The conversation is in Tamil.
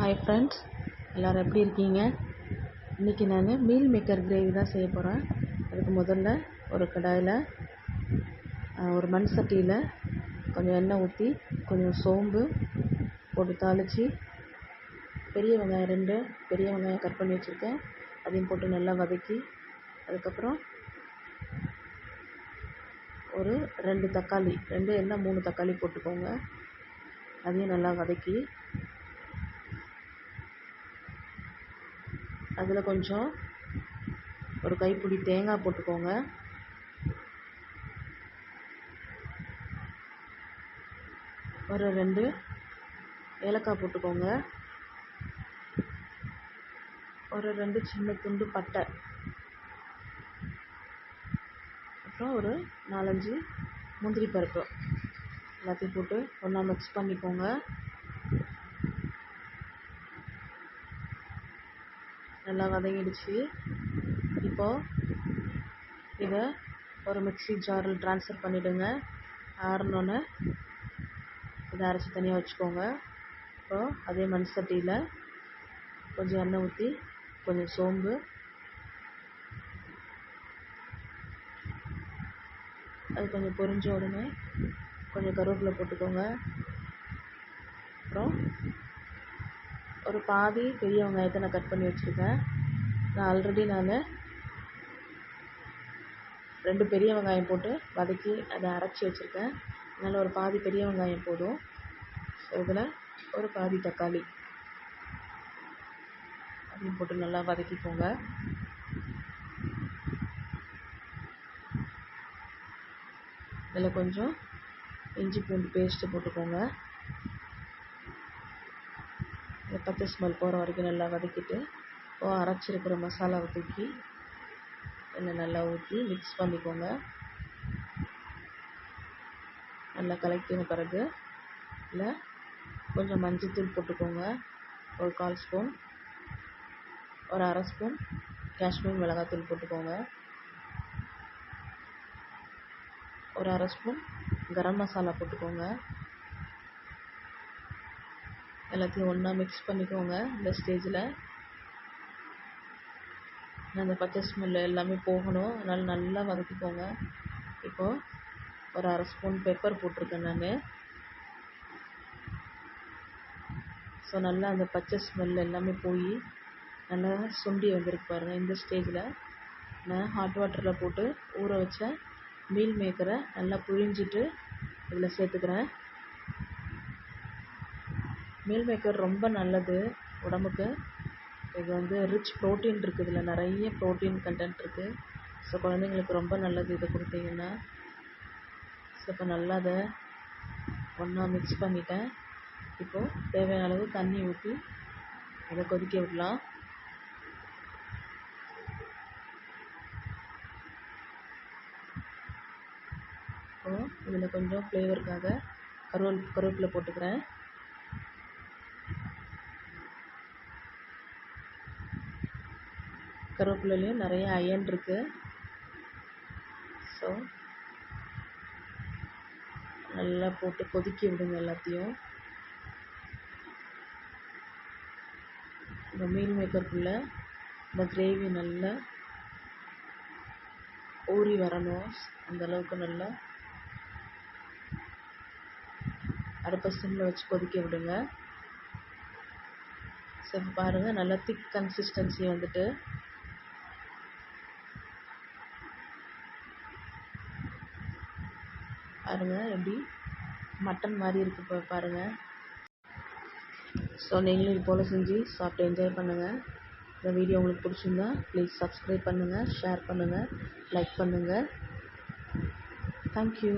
ஹாய் ஃப்ரெண்ட்ஸ் எல்லோரும் எப்படி இருக்கீங்க? இன்றைக்கி நான் மீல் மேக்கர் கிரேவி தான் செய்ய போகிறேன் அதுக்கு முதல்ல ஒரு கடாயில் ஒரு மண் சட்டியில் கொஞ்சம் எண்ணெய் ஊற்றி கொஞ்சம் சோம்பு போட்டு தாளித்து பெரிய வெங்காயம் ரெண்டு பெரிய வெங்காயம் கட் பண்ணி வச்சுருக்கேன். அதையும் போட்டு நல்லா வதக்கி அதுக்கப்புறம் ஒரு ரெண்டு தக்காளி ரெண்டு இல்லை மூணு தக்காளி போட்டுக்கோங்க. அதையும் நல்லா வதக்கி அதில் கொஞ்சம் ஒரு கைப்பிடி தேங்காய் போட்டுக்கோங்க. ஒரு ரெண்டு ஏலக்காய் போட்டுக்கோங்க. ஒரு ரெண்டு சின்ன துண்டு பட்டை. அப்புறம் ஒரு நாலஞ்சு முந்திரி பருப்பு. எல்லாத்தையும் போட்டு ஒன்றா மிக்ஸ் பண்ணிக்கோங்க. நல்லா வதங்கிடுச்சு. இப்போது இதை ஒரு மிக்ஸி ஜாரில் ட்ரான்ஸ்ஃபர் பண்ணிவிடுங்க ஆறினோன்னே இதை அரைச்சி தனியாக வச்சுக்கோங்க. இப்போது அதே மண் சட்டியில் கொஞ்சம் எண்ணெய் ஊற்றி கொஞ்சம் சோம்பு. அது கொஞ்சம் பொரிஞ்ச உடனே கொஞ்சம் கருவேப்பிலை போட்டுக்கோங்க. அப்புறம் ஒரு பாதி பெரிய வெங்காயத்தை நான் கட் பண்ணி வச்சுருக்கேன். நான் ஆல்ரெடி நான் ரெண்டு பெரிய வெங்காயம் போட்டு வதக்கி அதை அரைச்சி வச்சுருக்கேன். அதனால் ஒரு பாதி பெரிய வெங்காயம் போதும். ஸோ இதில் ஒரு பாதி தக்காளி. அதையும் போட்டு நல்லா வதக்கிக்கோங்க. இதில் கொஞ்சம் இஞ்சி பூண்டு பேஸ்ட்டு போட்டுக்கோங்க. பச்சை ஸ்மெல் போகிற வரைக்கும் நல்லா வதக்கிட்டு அரைச்சிருக்கிற மசாலாவை தூக்கி இதில் நல்லா ஊற்றி மிக்ஸ் பண்ணிக்கோங்க. நல்லா கலக்கின பிறகு இதில் கொஞ்சம் மஞ்சத்தூள் போட்டுக்கோங்க. ஒரு கால் ஸ்பூன் ஒரு அரை ஸ்பூன் காஷ்மீர் மிளகாத்தூள் போட்டுக்கோங்க. ஒரு அரை ஸ்பூன் கரம் மசாலா போட்டுக்கோங்க. எல்லாத்தையும் ஒன்றா மிக்ஸ் பண்ணிக்கோங்க இந்த ஸ்டேஜில் அந்த பச்சை ஸ்மெல் எல்லாமே போகணும். அதனால் நல்லா வதக்கிக்கோங்க. இப்போது ஒரு அரை ஸ்பூன் பெப்பர் போட்டிருக்கேன் நான். ஸோ நல்லா அந்த பச்சை ஸ்மெல் எல்லாமே போய் நல்லா சுண்டி வந்திருக்கு பாருங்கள் இந்த ஸ்டேஜில் நான் ஹாட் வாட்டரில் போட்டு ஊற வச்ச மீல் மேக்கரை நல்லா புழிஞ்சிட்டு இதில் சேர்த்துக்கிறேன். மீல் மேக்கர் ரொம்ப நல்லது உடம்புக்கு. இது வந்து ரிச் ப்ரோட்டீன் இருக்குது இதில் நிறைய ப்ரோட்டீன் கண்டென்ட் இருக்குது ஸோ குழந்தைங்களுக்கு ரொம்ப நல்லது இதை கொடுத்தீங்கன்னா. ஸோ இப்போ நல்லா அதை ஒன்றா மிக்ஸ் பண்ணிட்டேன். இப்போது தேவையான அளவு தண்ணி ஊற்றி அதை கொதிக்க விடலாம். இப்போது இதில் கொஞ்சம் ஃப்ளேவருக்காக கருவேல் கருவேப்பிலை போட்டுக்கிறேன். கருவேப்பிலையும் நிறைய அயன் இருக்குது ஸோ நல்லா போட்டு கொதிக்க விடுங்க எல்லாத்தையும். இந்த மீல் மேக்கருக்குள்ளே இந்த கிரேவி நல்லா ஊறி வரணும். அந்த அளவுக்கு நல்லா அடுப்பை சிம்மில் வச்சு கொதிக்க விடுங்க. ஸோ பாருங்கள் நல்லா திக் கன்சிஸ்டன்சி வந்துட்டு. பாருங்கள் எப்படி மட்டன் மாதிரி இருக்குது இப்போ பாருங்கள் ஸோ நீங்களும் இது போல் செஞ்சு சாப்பிட்டு என்ஜாய் பண்ணுங்கள் இந்த வீடியோ உங்களுக்கு பிடிச்சிருந்தா ப்ளீஸ் சப்ஸ்கிரைப் பண்ணுங்கள் ஷேர் பண்ணுங்கள் லைக் பண்ணுங்கள் தேங்க்யூ